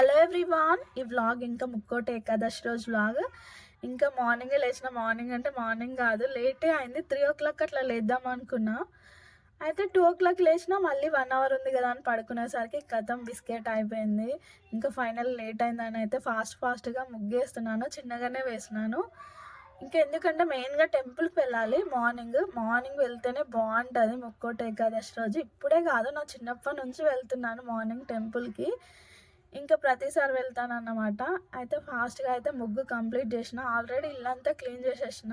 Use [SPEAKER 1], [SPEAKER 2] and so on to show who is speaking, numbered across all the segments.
[SPEAKER 1] Hello everyone ఈ vlog ఇంకా ముక్కోటి ఏకాదశి రోజు వ్లాగ్. ఇంకా మార్నింగే లేచిన మార్నింగ్ అంటే మార్నింగ్ కాదు లేటే అయింది. త్రీ ఓ క్లాక్ అట్లా లేద్దాం అనుకున్నా. అయితే టూ ఓ క్లాక్ లేచినా మళ్ళీ వన్ అవర్ ఉంది కదా అని పడుకునేసరికి కథం బిస్కెట్ అయిపోయింది. ఇంకా ఫైనల్ లేట్ అయిందని అయితే ఫాస్ట్ ఫాస్ట్గా ముగ్గేస్తున్నాను చిన్నగానే వేసినాను ఇంకా ఎందుకంటే మెయిన్గా టెంపుల్కి వెళ్ళాలి. మార్నింగ్ మార్నింగ్ వెళ్తేనే బాగుంటుంది ముక్కోటి ఏకాదశి రోజు. ఇప్పుడే కాదు నా చిన్నప్పటి నుంచి వెళ్తున్నాను మార్నింగ్ టెంపుల్కి. ఇంకా ప్రతిసారి వెళ్తాను అన్నమాట అయితే ఫాస్ట్గా అయితే ముగ్గు కంప్లీట్ చేసిన. ఆల్రెడీ ఇల్లంతా క్లీన్ చేసేసిన.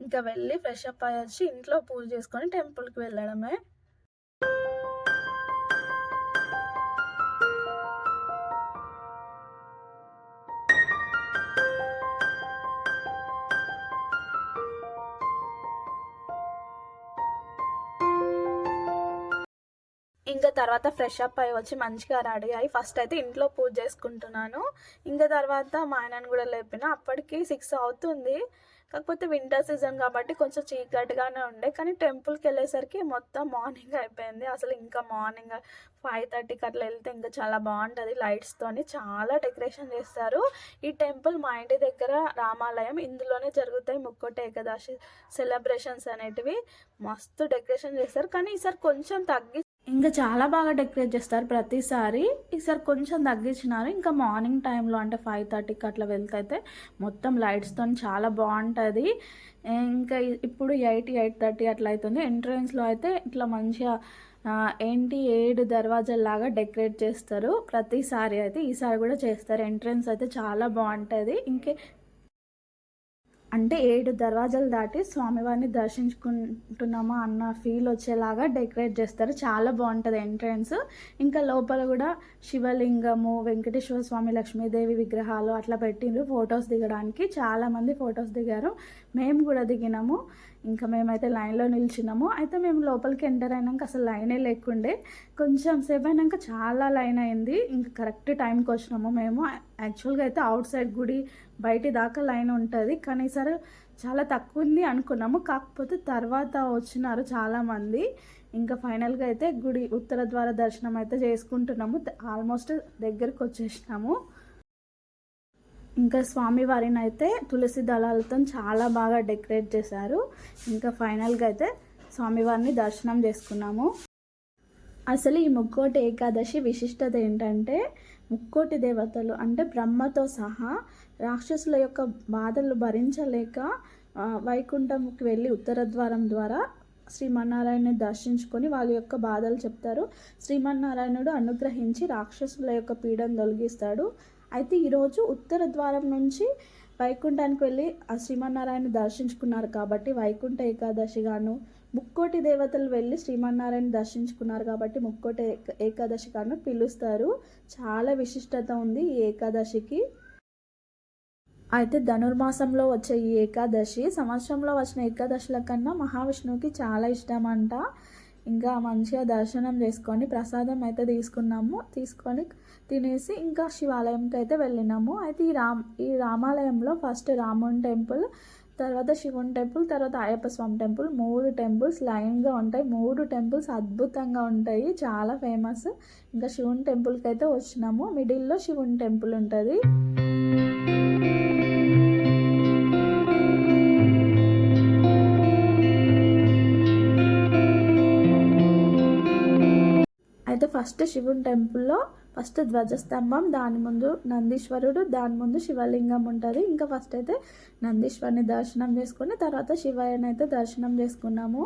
[SPEAKER 1] ఇంకా వెళ్ళి ఫ్రెష్ అప్ అయ్యి వచ్చి ఇంట్లో పూజ చేసుకొని టెంపుల్కి వెళ్ళడమే. ఇంకా తర్వాత ఫ్రెష్ అప్ అయ్యి వచ్చి మంచిగా రెడీ అయ్యి ఫస్ట్ అయితే ఇంట్లో పూజ చేసుకుంటున్నాను. ఇంకా తర్వాత మా ఆయనను కూడా లేపిన. అప్పటికి సిక్స్ అవుతుంది. కాకపోతే వింటర్ సీజన్ కాబట్టి కొంచెం చీకటిగానే ఉండే. కానీ టెంపుల్కి వెళ్ళేసరికి మొత్తం మార్నింగ్ అయిపోయింది. అసలు ఇంకా మార్నింగ్ ఫైవ్ థర్టీకి అట్లా వెళ్తే ఇంకా చాలా బాగుంటుంది. లైట్స్తోని చాలా డెకరేషన్ చేస్తారు. ఈ టెంపుల్ మా ఇంటి దగ్గర రామాలయం ఇందులోనే జరుగుతాయి. ముక్కోటి ఏకాదశి సెలబ్రేషన్స్ అనేటివి. మస్తు డెకరేషన్ చేస్తారు. కానీ ఈసారి కొంచెం తగ్గి ఇంకా చాలా బాగా డెకరేట్ చేస్తారు ప్రతిసారి. ఈసారి కొంచెం తగ్గించినారు. ఇంకా మార్నింగ్ టైంలో అంటే ఫైవ్ థర్టీకి అట్లా వెళ్తే మొత్తం లైట్స్తో చాలా బాగుంటుంది. ఇంకా ఇప్పుడు ఎయిట్ ఎయిట్ థర్టీ అట్లా అవుతుంది ఎంట్రన్స్లో అయితే ఇట్లా మంచిగా ఏంటి ఏడు దర్వాజాలాగా డెకరేట్ చేస్తారు. ప్రతిసారి అయితే ఈసారి కూడా చేస్తారు. ఎంట్రన్స్ అయితే చాలా బాగుంటుంది. ఇంకే అంటే ఏడు దర్వాజాలు దాటి స్వామివారిని దర్శించుకుంటున్నామా అన్న ఫీల్ వచ్చేలాగా డెకరేట్ చేస్తారు. చాలా బాగుంటుంది ఎంట్రన్స్ ఇంకా లోపల కూడా శివలింగము వెంకటేశ్వర స్వామి లక్ష్మీదేవి విగ్రహాలు అట్లా పెట్టిండ్రు. ఫొటోస్ దిగడానికి చాలామంది ఫొటోస్ దిగారు. మేము కూడా దిగినాము. ఇంకా మేమైతే లైన్లో నిల్చున్నాము. అయితే మేము లోపలికి ఎంటర్ అయినాక అసలు లైనే లేకుండే. కొంచెం సేపు అయినాక చాలా లైన్ అయింది. ఇంకా కరెక్ట్ టైంకి వచ్చినాము మేము. యాక్చువల్గా అయితే అవుట్ సైడ్ గుడి బయటి దాకా లైన్ ఉంటుంది. కానీ సరే చాలా తక్కువ ఉంది అనుకున్నాము. కాకపోతే తర్వాత వచ్చినారు చాలామంది. ఇంకా ఫైనల్గా అయితే గుడి ఉత్తర ద్వార దర్శనం అయితే చేసుకుంటున్నాము. ఆల్మోస్ట్ దగ్గరికి వచ్చేసినాము. ఇంకా స్వామివారిని అయితే తులసి దళాలతో చాలా బాగా డెకరేట్ చేశారు. ఇంకా ఫైనల్గా అయితే స్వామివారిని దర్శనం చేసుకున్నాము. అసలు ఈ ముక్కోటి ఏకాదశి విశిష్టత ఏంటంటే ముక్కోటి దేవతలు అంటే బ్రహ్మతో సహా రాక్షసుల యొక్క బాధలు భరించలేక వైకుంఠంకి వెళ్ళి ఉత్తర ద్వారం ద్వారా శ్రీమన్నారాయణని దర్శించుకొని వాళ్ళ యొక్క బాధలు చెప్తారు. శ్రీమన్నారాయణుడు అనుగ్రహించి రాక్షసుల యొక్క పీడను తొలగిస్తాడు. అయితే ఈరోజు ఉత్తర ద్వారం నుంచి వైకుంఠానికి వెళ్ళి ఆ శ్రీమన్నారాయణ దర్శించుకున్నారు కాబట్టి వైకుంఠ ఏకాదశిగాను ముక్కోటి దేవతలు వెళ్ళి శ్రీమన్నారాయణ దర్శించుకున్నారు కాబట్టి ముక్కోటి ఏకాదశిగాను పిలుస్తారు. చాలా విశిష్టత ఉంది ఈ ఏకాదశికి. అయితే ధనుర్మాసంలో వచ్చే ఈ ఏకాదశి సంవత్సరంలో వచ్చిన ఏకాదశుల కన్నా మహావిష్ణువుకి చాలా ఇష్టం అంట ఇంకా మంచిగా దర్శనం చేసుకొని ప్రసాదం అయితే తీసుకున్నాము. తీసుకొని తినేసి ఇంకా శివాలయంకి అయితే వెళ్ళినాము. అయితే ఈ రామ్ ఈ రామాలయంలో ఫస్ట్ రాముని టెంపుల్ తర్వాత శివుని టెంపుల్ తర్వాత అయ్యప్ప స్వామి టెంపుల్ మూడు టెంపుల్స్ లైన్గా ఉంటాయి. మూడు టెంపుల్స్ అద్భుతంగా ఉంటాయి. చాలా ఫేమస్. ఇంకా శివుని టెంపుల్కి అయితే వచ్చినాము. మిడిల్లో శివుని టెంపుల్ ఉంటుంది. ఫస్ట్ శివుని టెంపుల్లో ఫస్ట్ ధ్వజస్తంభం దాని ముందు నందీశ్వరుడు దాని ముందు శివలింగం ఉంటుంది. ఇంకా ఫస్ట్ అయితే నందీశ్వరుని దర్శనం చేసుకుని తర్వాత శివయ్యనైతే దర్శనం చేసుకున్నాము.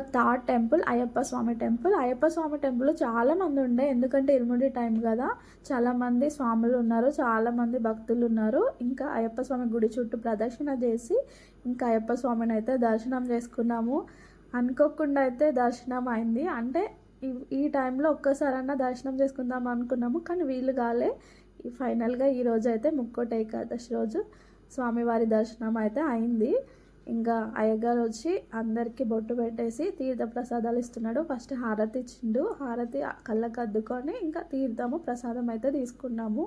[SPEAKER 1] Third temple Ayyappa Swami temple. Ayyappa Swami temple చాలా మంది ఉండే. ఎందుకంటే ఇరుముడి టైం కదా. చాలా మంది స్వాములు ఉన్నారు. చాలా మంది భక్తులు ఉన్నారు. ఇంకా అయ్యప్ప స్వామి గుడి చుట్టూ ప్రదక్షిణ చేసి ఇంకా అయ్యప్ప స్వామిని అయితే దర్శనం చేసుకున్నాము. అనుకోకుండా అయితే దర్శనం అయింది. అంటే ఈ- టైంలో ఒక్కసారన్నా దర్శనం చేసుకుందాం అనుకున్నాము. కానీ వీలు కాలే. ఈ ఫైనల్గా ఈ అయితే ముక్కోట ఏకాదశి రోజు స్వామివారి దర్శనం అయితే అయింది. ఇంకా అయ్యగారు వచ్చి అందరికీ బొట్టు పెట్టేసి తీర్థ ప్రసాదాలు ఇస్తున్నాడు. ఫస్ట్ హారతి ఇచ్చిండు. హారతి కళ్ళకు అద్దుకొని ఇంకా తీర్థము ప్రసాదం అయితే తీసుకున్నాము.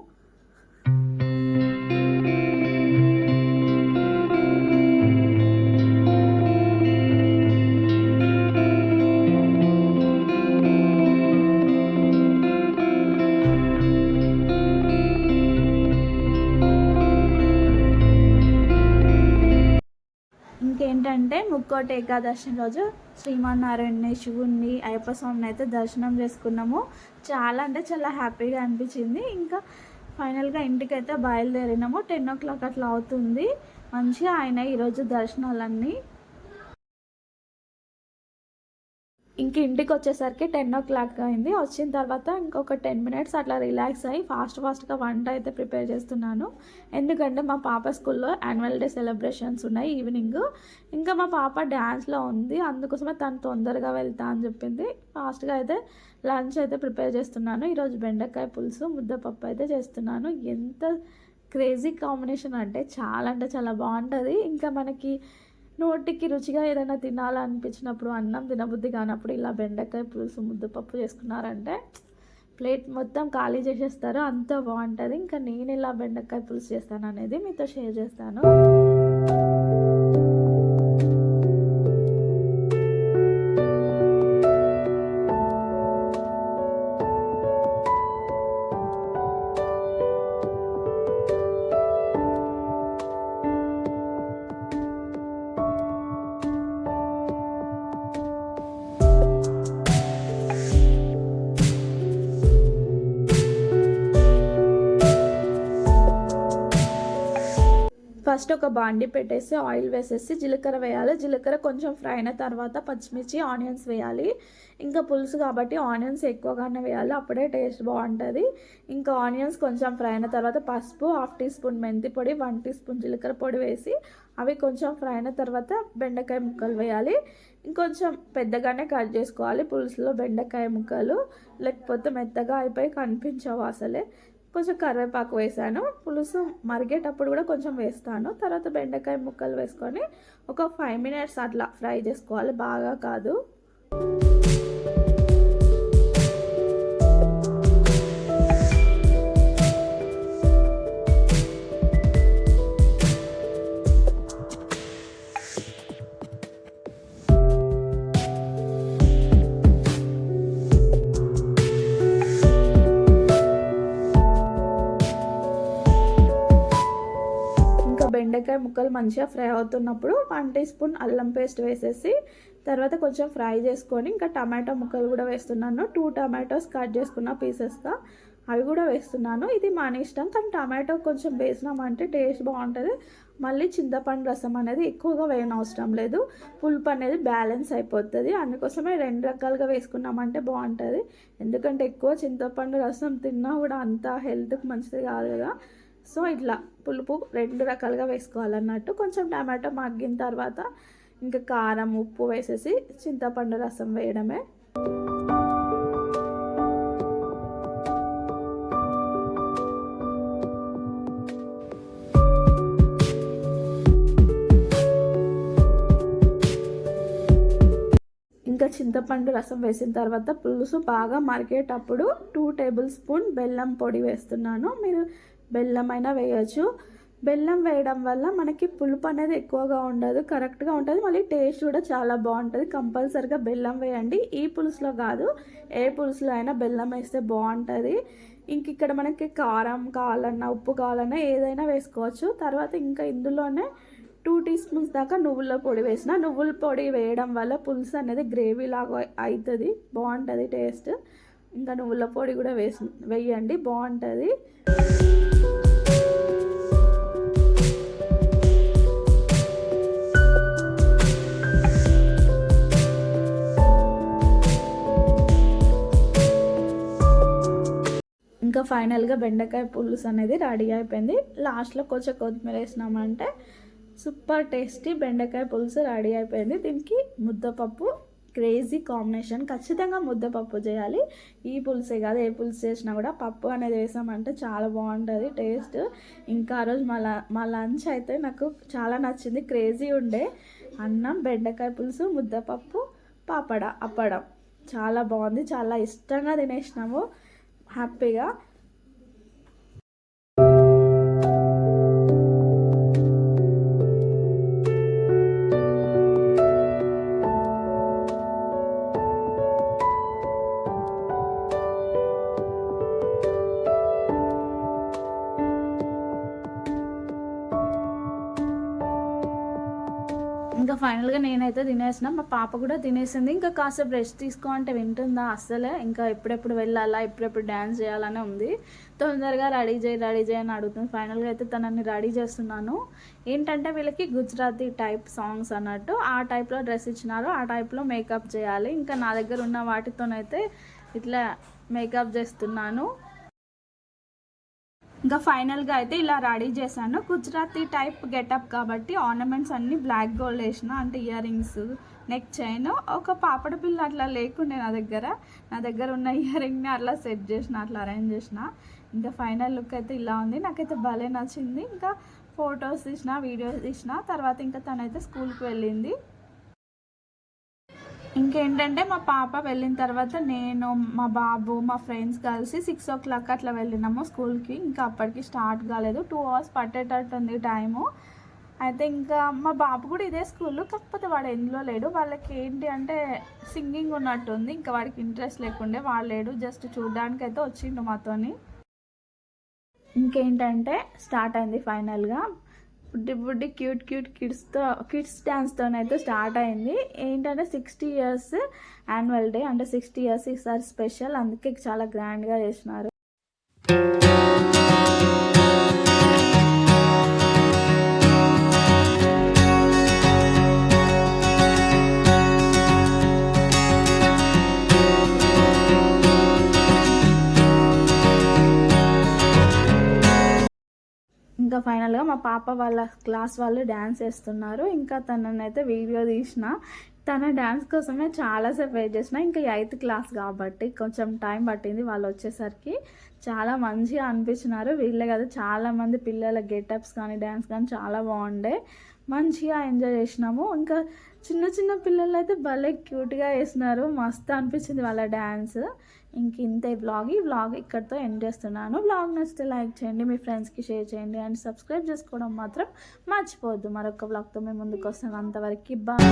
[SPEAKER 1] ఇంకేంటంటే ఏకాదశి రోజు శ్రీమన్నారాయణని శివుణ్ణి అయ్యప్ప స్వామిని అయితే దర్శనం చేసుకున్నాము. చాలా అంటే చాలా హ్యాపీగా అనిపించింది. ఇంకా ఫైనల్గా ఇంటికి అయితే బయలుదేరినాము. టెన్ ఓ క్లాక్ అట్లా అవుతుంది. మంచిగా ఆయన ఈరోజు దర్శనాలన్నీ. ఇంక ఇంటికి వచ్చేసరికి టెన్ ఓ క్లాక్ అయింది. వచ్చిన తర్వాత ఇంకొక టెన్ మినిట్స్ అట్లా రిలాక్స్ అయ్యి ఫాస్ట్ ఫాస్ట్గా వంట అయితే ప్రిపేర్ చేస్తున్నాను. ఎందుకంటే మా పాప స్కూల్లో యాన్యువల్ డే సెలబ్రేషన్స్ ఉన్నాయి ఈవినింగ్. ఇంకా మా పాప డ్యాన్స్లో ఉంది. అందుకోసమే తను తొందరగా వెళ్తా అని చెప్పింది. ఫాస్ట్గా అయితే లంచ్ అయితే ప్రిపేర్ చేస్తున్నాను. ఈరోజు బెండకాయ పులుసు ముద్దపప్పు అయితే చేస్తున్నాను. ఎంత క్రేజీ కాంబినేషన్ అంటే చాలా అంటే చాలా బాగుంటుంది. ఇంకా మనకి నోటికి రుచిగా ఏదైనా తినాలనిపించినప్పుడు అన్నం తినబుద్ధి కానప్పుడు ఇలా బెండకాయ పులుసు ముద్దపప్పు చేసుకున్నారంటే ప్లేట్ మొత్తం ఖాళీ చేసేస్తారు. అంత బాగుంటుంది. ఇంకా నేను ఇలా బెండకాయ పులుసు చేస్తాను అనేది మీతో షేర్ చేస్తాను. ఫస్ట్ ఒక బాండి పెట్టేసి ఆయిల్ వేసేసి జీలకర్ర వేయాలి. జీలకర్ర కొంచెం ఫ్రై అయిన తర్వాత పచ్చిమిర్చి ఆనియన్స్ వేయాలి. ఇంకా పులుసు కాబట్టి ఆనియన్స్ ఎక్కువగానే వేయాలి. అప్పుడే టేస్ట్ బాగుంటుంది. ఇంకా ఆనియన్స్ కొంచెం ఫ్రై అయిన తర్వాత పసుపు హాఫ్ టీ స్పూన్ మెంతి పొడి వన్ టీ స్పూన్ జీలకర్ర పొడి వేసి అవి కొంచెం ఫ్రై అయిన తర్వాత బెండకాయ ముక్కలు వేయాలి. ఇంకొంచెం పెద్దగానే కట్ చేసుకోవాలి పులుసులో బెండకాయ ముక్కలు. లేకపోతే మెత్తగా అయిపోయి కనిపించవు అసలే. కొంచెం కరివేపాకు వేసాను. పులుసు మరిగేటప్పుడు కూడా కొంచెం వేస్తాను. తర్వాత బెండకాయ ముక్కలు వేసుకొని ఒక ఫైవ్ మినిట్స్ అట్లా ఫ్రై చేసుకోవాలి. బాగా కాదు. బెండకాయ ముక్కలు మంచిగా ఫ్రై అవుతున్నప్పుడు వన్ టీ స్పూన్ అల్లం పేస్ట్ వేసేసి తర్వాత కొంచెం ఫ్రై చేసుకొని ఇంకా టమాటో ముక్కలు కూడా వేస్తున్నాను. టూ టమాటోస్ కట్ చేసుకున్న పీసెస్గా అవి కూడా వేస్తున్నాను. ఇది మన ఇష్టం. కానీ టమాటో కొంచెం వేసినామంటే టేస్ట్ బాగుంటుంది. మళ్ళీ చింతపండు రసం అనేది ఎక్కువగా వేయనవసరం లేదు. పులుపు అనేది బ్యాలెన్స్ అయిపోతుంది. అందుకోసమే రెండు రకాలుగా వేసుకున్నామంటే బాగుంటుంది. ఎందుకంటే ఎక్కువ చింతపండు రసం తిన్నా కూడా అంత హెల్త్కి మంచిది కాదు కదా. సో ఇట్లా పులుపు రెండు రకాలుగా వేసుకోవాలన్నట్టు కొంచెం టమాటో మగ్గిన తర్వాత ఇంకా కారం ఉప్పు వేసేసి చింతపండు రసం వేయడమే. ఇంకా చింతపండు రసం వేసిన తర్వాత పులుసు బాగా మరిగేటప్పుడు టూ టేబుల్ స్పూన్ బెల్లం పొడి వేస్తున్నాను. మీరు బెల్లం అయినా వేయచ్చు. బెల్లం వేయడం వల్ల మనకి పులుపు అనేది ఎక్కువగా ఉండదు కరెక్ట్గా ఉంటుంది. మళ్ళీ టేస్ట్ కూడా చాలా బాగుంటుంది. కంపల్సరిగా బెల్లం వేయండి. ఈ పులుసులో కాదు ఏ పులుసులో అయినా బెల్లం వేస్తే బాగుంటుంది. ఇంక ఇక్కడ మనకి కారం కావాలన్నా ఉప్పు కావాలన్నా ఏదైనా వేసుకోవచ్చు. తర్వాత ఇంకా ఇందులోనే టూ టీ స్పూన్స్ దాకా నువ్వుల పొడి వేసిన. నువ్వుల పొడి వేయడం వల్ల పులుసు అనేది గ్రేవీ లాగా అవుతుంది బాగుంటుంది టేస్ట్. ఇంకా నువ్వుల పొడి కూడా వేసి వేయండి. బాగుంటుంది. ఫైనల్గా బెండకాయ పులుసు అనేది రెడీ అయిపోయింది. లాస్ట్లో కొంచెం కొత్తిమీర వేసినామంటే సూపర్ టేస్టీ బెండకాయ పులుసు రెడీ అయిపోయింది. దీనికి ముద్దపప్పు క్రేజీ కాంబినేషన్. ఖచ్చితంగా ముద్దపప్పు చేయాలి. ఈ పులుసే కాదు ఏ పులుసు చేసినా కూడా పప్పు అనేది వేసామంటే చాలా బాగుంటుంది టేస్ట్. ఇంకా ఆ రోజు మా ల- మా లంచ్ అయితే నాకు చాలా నచ్చింది. క్రేజీ ఉండే అన్నం బెండకాయ పులుసు ముద్దపప్పు పాపడ అప్పడం. చాలా బాగుంది. చాలా ఇష్టంగా తినేసినాము. హ్యాపీగా. ఫైనల్గా నేనైతే తినేసిన మా పాప కూడా తినేసింది. ఇంకా కాసేపు రెస్ట్ తీసుకో అంటే వింటుందా అస్సలే. ఇంకా ఎప్పుడెప్పుడు వెళ్ళాలా ఎప్పుడెప్పుడు డ్యాన్స్ చేయాలనే ఉంది. తొందరగా రెడీ చేయి రెడీ చేయి అని అడుగుతుంది. ఫైనల్గా అయితే తనని రెడీ చేస్తున్నాను. ఏంటంటే వీళ్ళకి గుజరాతీ టైప్ సాంగ్స్ అన్నట్టు. ఆ టైప్లో డ్రెస్ ఇచ్చినారు. ఆ టైప్లో మేకప్ చేయాలి. ఇంకా నా దగ్గర ఉన్న వాటితోనైతే ఇట్లా మేకప్ చేస్తున్నాను. ఇంకా ఫైనల్గా అయితే ఇలా రెడీ చేశాను. గుజరాతీ టైప్ గెటప్ కాబట్టి ఆర్నమెంట్స్ అన్నీ బ్లాక్ గోల్డ్ వేసిన అంటే ఇయర్ రింగ్స్ నెక్ చైన్ ఒక పాపడ పిల్ల అట్లా లేకుండే నా దగ్గర. నా దగ్గర ఉన్న ఇయర్ రింగ్ని అట్లా సెట్ చేసిన అట్లా అరేంజ్ చేసిన. ఇంకా ఫైనల్ లుక్ అయితే ఇలా ఉంది. నాకైతే భలే నచ్చింది. ఇంకా ఫొటోస్ తీసిన వీడియోస్ తీసిన. తర్వాత ఇంకా తనైతే స్కూల్కి వెళ్ళింది. ఇంకేంటంటే మా పాప వెళ్ళిన తర్వాత నేను మా బాబు మా ఫ్రెండ్స్ కలిసి సిక్స్ ఓ క్లాక్ అట్లా వెళ్ళినాము స్కూల్కి. ఇంకా అప్పటికి స్టార్ట్ కాలేదు. టూ అవర్స్ పట్టేటట్టు ఉంది టైము. అయితే ఇంకా మా బాబు కూడా ఇదే స్కూల్ కాకపోతే వాడు ఎందులో లేడు. వాళ్ళకి ఏంటి అంటే సింగింగ్ ఉన్నట్టుంది. ఇంకా వాడికి ఇంట్రెస్ట్ లేకుండే వాడు లేడు. జస్ట్ చూడడానికి అయితే వచ్చిండు మాతోని. ఇంకేంటంటే స్టార్ట్ అయింది ఫైనల్గా. బుడ్డి బుడ్డి క్యూట్ క్యూట్ కిడ్స్తో కిడ్స్ డ్యాన్స్తోనైతే స్టార్ట్ అయింది. ఏంటంటే సిక్స్టీ ఇయర్స్ యాన్యువల్ డే అంటే సిక్స్టీ ఇయర్స్ ఈసారి స్పెషల్ అందుకే చాలా గ్రాండ్గా చేసినారు. ఇంకా ఫైనల్గా మా పాప వాళ్ళ క్లాస్ వాళ్ళు డ్యాన్స్ వేస్తున్నారు. ఇంకా తననైతే వీడియో తీసిన. తన డ్యాన్స్ కోసమే చాలాసేపు వెయిట్ చేసిన. ఇంకా ఎయిత్ క్లాస్ కాబట్టి కొంచెం టైం పట్టింది వాళ్ళు వచ్చేసరికి. చాలా మంచిగా అనిపించినారు. వీళ్ళే కదా చాలామంది పిల్లల గెటప్స్ కానీ డ్యాన్స్ కానీ చాలా బాగుండే. మంచిగా ఎంజాయ్ చేసినాము. ఇంకా చిన్న చిన్న పిల్లలు అయితే భలే క్యూట్గా వేసినారు. మస్తు అనిపించింది వాళ్ళ డ్యాన్స్ ఇంక ఇంతే బ్లాగ్ ఈ బ్లాగ్ ఇక్కడితో ఎండ్ చేస్తున్నాను. బ్లాగ్ నచ్చితే లైక్ చేయండి మీ ఫ్రెండ్స్కి షేర్ చేయండి అండ్ సబ్స్క్రైబ్ చేసుకోవడం మాత్రం మర్చిపోవద్దు. మరొక బ్లాగ్తో మేము ముందుకు వస్తాను అంతవరకు బాయ్